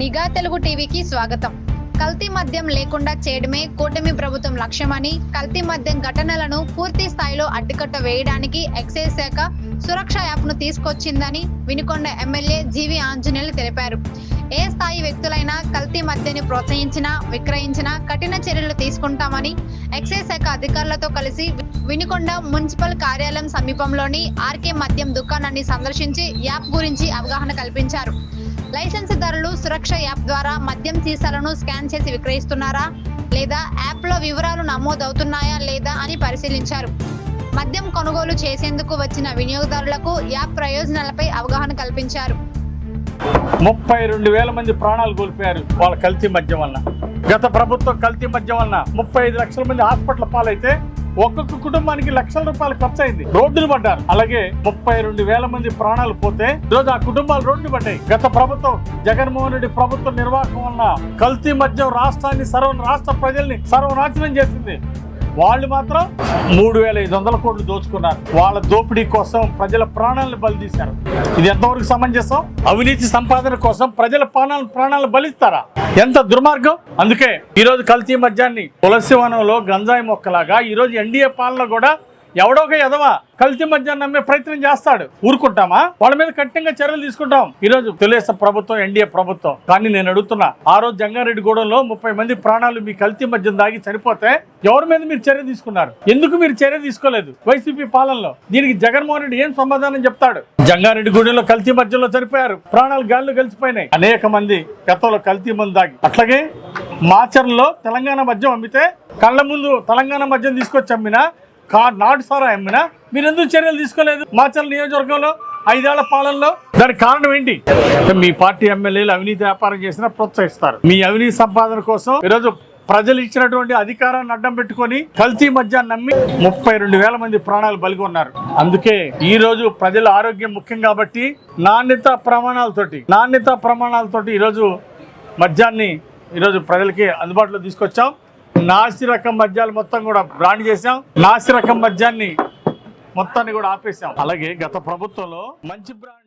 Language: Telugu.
నిఘా తెలుగు టీవీకి స్వాగతం. కల్తీ మద్యం లేకుండా చేయడమే కూటమి ప్రభుత్వం లక్ష్యమని కల్తీ మద్యం ఘటనలను పూర్తి స్థాయిలో అడ్డుకట్ట వేయడానికి ఎక్సైజ్ శాఖ సురక్ష యాప్ను తీసుకొచ్చిందని Vinukonda MLA G V Anjaneyulu తెలిపారు. ఏ స్థాయి వ్యక్తులైనా కల్తీ మద్యాన్ని ప్రోత్సహించినా విక్రయించినా కఠిన చర్యలు తీసుకుంటామని ఎక్సైజ్ శాఖ అధికారులతో కలిసి వినుకొండ మున్సిపల్ కార్యాలయం సమీపంలోని ఆర్కే మద్యం దుకాణాన్ని సందర్శించి యాప్ గురించి అవగాహన కల్పించారు. లైసెన్సుదారులు సురక్ష యాప్ ద్వారా మద్యం సీసాలను స్కాన్ చేసి విక్రయిస్తున్నారా? లేదా యాప్లో వివరాలు నమోదవుతున్నాయా లేదా అని పరిశీలించారు. మద్యం కొనుగోలు చేసేందుకు వచ్చిన వినియోగదారులకు యాప్ ప్రయోజనాలపై అవగాహన కల్పించారు. ముప్పై రెండు వేల మంది ప్రాణాలు కోల్పోయారు వాళ్ళ కల్తీ మద్యం వలన. గత ప్రభుత్వం కల్తీ మద్యం వలన ముప్పై ఐదు లక్షల మంది హాస్పిటల్ పాలైతే ఒక్కొక్క కుటుంబానికి లక్షల రూపాయలు ఖర్చు అయింది రోడ్డును పడ్డారు. అలాగే ముప్పై రెండు వేల మంది ప్రాణాలు పోతే ఈరోజు ఆ కుటుంబాలు రోడ్డు పడ్డాయి. గత ప్రభుత్వం జగన్మోహన్ రెడ్డి ప్రభుత్వ నిర్వాహకం వల్ల కల్తీ మద్యం రాష్ట్రాన్ని సర్వ రాష్ట్ర ప్రజల్ని సర్వనాశనం చేసింది. వాళ్ళు మాత్రం మూడు వేల ఐదు వందల కోట్లు దోచుకున్నారు. వాళ్ళ దోపిడీ కోసం ప్రజల ప్రాణాలను బలి తీశారు. ఇది ఎంతవరకు సమంజసం? అవినీతి సంపాదన కోసం ప్రజల ప్రాణాలను ప్రాణాలను బలిస్తారా? ఎంత దుర్మార్గం? అందుకే ఈరోజు కల్తీ మద్యాన్ని తులసి వనంలో గంజాయి మొక్కలాగా ఈరోజు ఎన్డీఏ పాలన కూడా ఎవడో ఒక ఎదవా కల్తీ మద్యాన్ని నమ్మే ప్రయత్నం చేస్తాడు. ఊరుకుంటామా? వాళ్ళ మీద కఠినంగా చర్యలు తీసుకుంటాం. ఈ రోజు తెలుగుదేశం ప్రభుత్వం ఎన్డీఏ ప్రభుత్వం. కానీ నేను అడుగుతున్నా ఆ రోజు జంగారెడ్డి గూడెంలో ముప్పై మంది ప్రాణాలు మీ కల్తీ మద్యం దాగి చనిపోతే ఎవరి మీద మీరు చర్య తీసుకున్నారు? ఎందుకు మీరు చర్య తీసుకోలేదు వైసీపీ పాలనలో? దీనికి జగన్మోహన్ రెడ్డి ఏం సమాధానం చెప్తాడు? జంగారెడ్డి గూడెంలో కల్తీ మద్యంలో చనిపోయారు. ప్రాణాలు గాల్లో కలిసిపోయినాయి అనేక మంది గతంలో కల్తీ మంది దాగి. అట్లాగే మాచర్లో తెలంగాణ మద్యం అమ్మితే కళ్ళ ముందు తెలంగాణ మద్యం తీసుకొచ్చి అమ్మినా కా నాటు సారా అమ్మినా? మీరు ఎందుకు చర్యలు తీసుకోలేదు? మాచర్ల నియోజకవర్గంలో ఐదేళ్ళ పాలనలో దానికి కారణం ఏంటి? మీ పార్టీ ఎమ్మెల్యేలు అవినీతి వ్యాపారం చేసినా ప్రోత్సహిస్తారు. మీ అవినీతి సంపాదన కోసం ఈరోజు ప్రజలు ఇచ్చినటువంటి అధికారాన్ని అడ్డం పెట్టుకొని కల్తీ మధ్య నమ్మి ముప్పై రెండు వేల మంది ప్రాణాలు బలిగి ఉన్నారు. అందుకే ఈ రోజు ప్రజల ఆరోగ్యం ముఖ్యం కాబట్టి నాణ్యత ప్రమాణాలతోటి నాణ్యత ప్రమాణాలతోటి ఈరోజు మద్యాన్ని ఈరోజు ప్రజలకి అందుబాటులో తీసుకొచ్చాం. నాసి రకం మద్యాలు మొత్తం కూడా బ్రాండ్ చేసాం నాసి రకం మద్యాన్ని మొత్తాన్ని కూడా ఆపేశాం. అలాగే గత ప్రభుత్వంలో మంచి బ్రాండ్